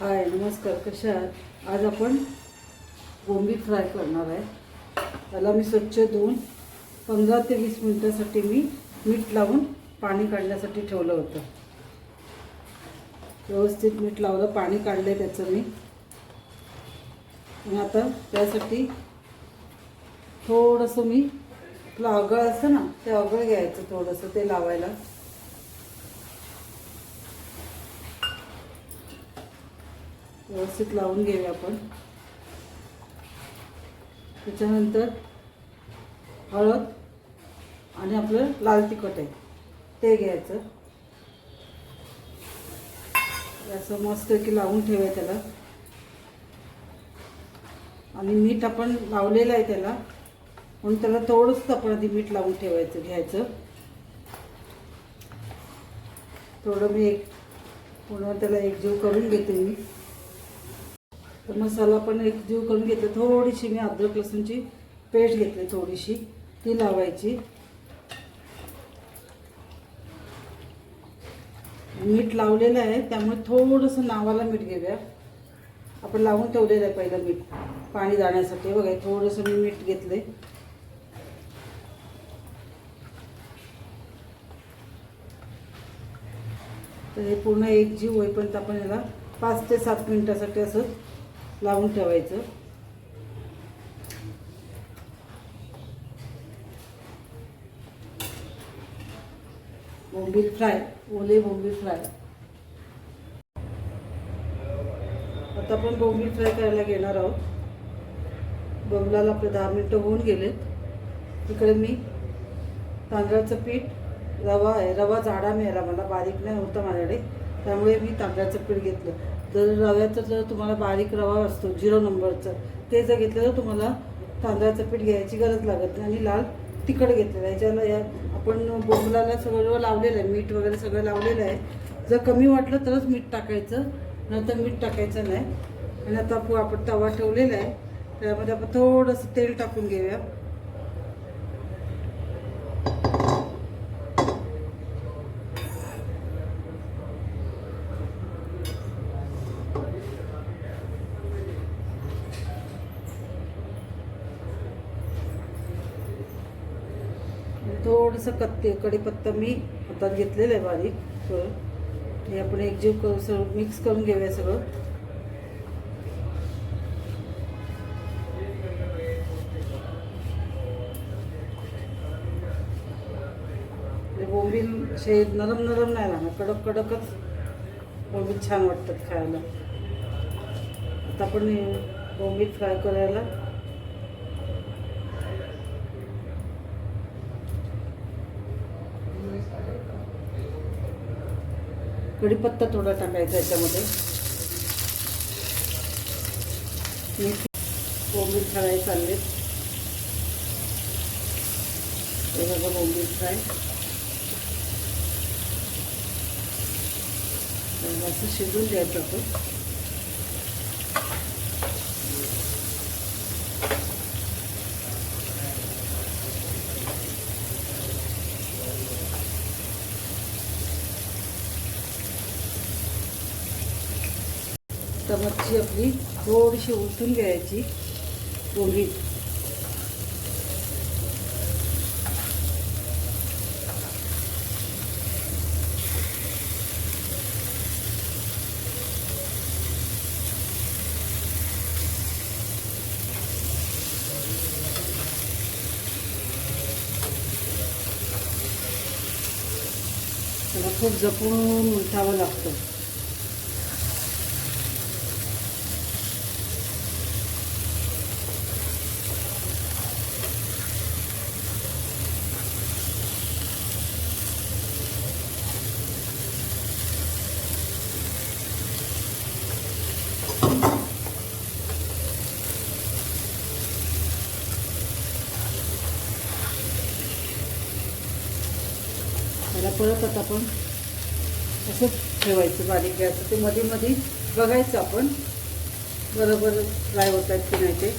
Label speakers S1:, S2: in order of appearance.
S1: हाय नमस्कार कशा आहात? आज आपण बोंबी फ्राय करणार आहे. त्याला मी स्वच्छ धुवून पंधरा ते वीस मिनटासाठी मी मीठ लावून पाणी काढण्यासाठी ठेवलं होतं. व्यवस्थित मीठ लावलं पाणी काढलं त्याचं मी. आणि आता त्यासाठी थोडंसं मी आपलं आगळ असतं ना ते आगळ घ्यायचं थोडंसं ते लावायला. व्यवस्थित लावून घेऊया आपण. त्याच्यानंतर हळद आणि आपलं लाल तिखट आहे ते घ्यायचं. असं मस्त की लावून ठेवाय त्याला. आणि मीठ आपण लावलेलं आहे त्याला म्हणून त्याला थोडंसं आपण आधी मीठ लावून ठेवायचं घ्यायचं. थोडं मी एक पूर्ण त्याला एकजीव करून घेते मी. तर मसाला पण एक जीव करून घेतला. थोडीशी मी अद्रक लसूणची पेस्ट घेतली थोडीशी. ती लावायची. मीठ लावलेलं आहे त्यामुळे थोडंसं नावाला मीठ घेऊया. आपण लावून ठेवलेलं आहे पहिलं मीठ. पाणी जाण्यासाठी. बघा थोडंसं मी मीठ घेतले तर हे पूर्ण एक जीव होईपर्यंत आपण याला पाच ते सात मिनिटासाठी असं लावून ठेवायचं. बोंबील फ्राय ओले बोंबील फ्राय. आता आपण बोंबील फ्राय करायला घेणार आहोत. बोंबलाला आपले दहा मिनटं होऊन गेलेत. इकडे मी तांदळाचं पीठ रवा आहे. रवा जाडा मिळाला मला बारीक नाही होता माझ्याकडे. त्यामुळे मी तांदळाचं पीठ घेतलं. जर रव्याचं जर तुम्हाला बारीक रवा असतो झिरो नंबरचं. ते जर घेतलं तर तुम्हाला तांदळाचं पीठ घ्यायची गरज लागत नाही आणि लाल तिखट घेतलेलं आहे. ज्याला या आपण बोंबलाला सगळं लावलेलं आहे मीठ वगैरे सगळं लावलेलं आहे. जर कमी वाटलं तरच मीठ टाकायचं नंतर मीठ टाकायचं नाही. आणि आता आपण तवा ठेवलेला आहे. त्यामध्ये आपण थोडंसं तेल टाकून घेऊया. थोडंसं कत्ते कढीपत्ता मी हातात घेतलेलं आहे बारीक हे आपण एकजीव करू सगळं मिक्स करून घेऊया सगळं. बोंबील असे नरम नरम नाही राहणार कडक कडकच बोंबील छान वाटतात खायला. आता आपण हे बोंबील फ्राय करायला कढीपत्ता थोडा टाकायचा याच्यामध्ये. मेथी फ्राय चालले. हे बघा फ्राय. असं शिजून द्यायचं आपण. तर मच्छी आपली थोडीशी उलटून घ्यायची पोळी त्याला खूप जपून उलटावं लागतं. त्याला परत आपण असं ठेवायचं बारीक गॅस ते मध्ये मध्ये बघायचं आपण बरोबर फ्राय होत आहेत की नाही ते.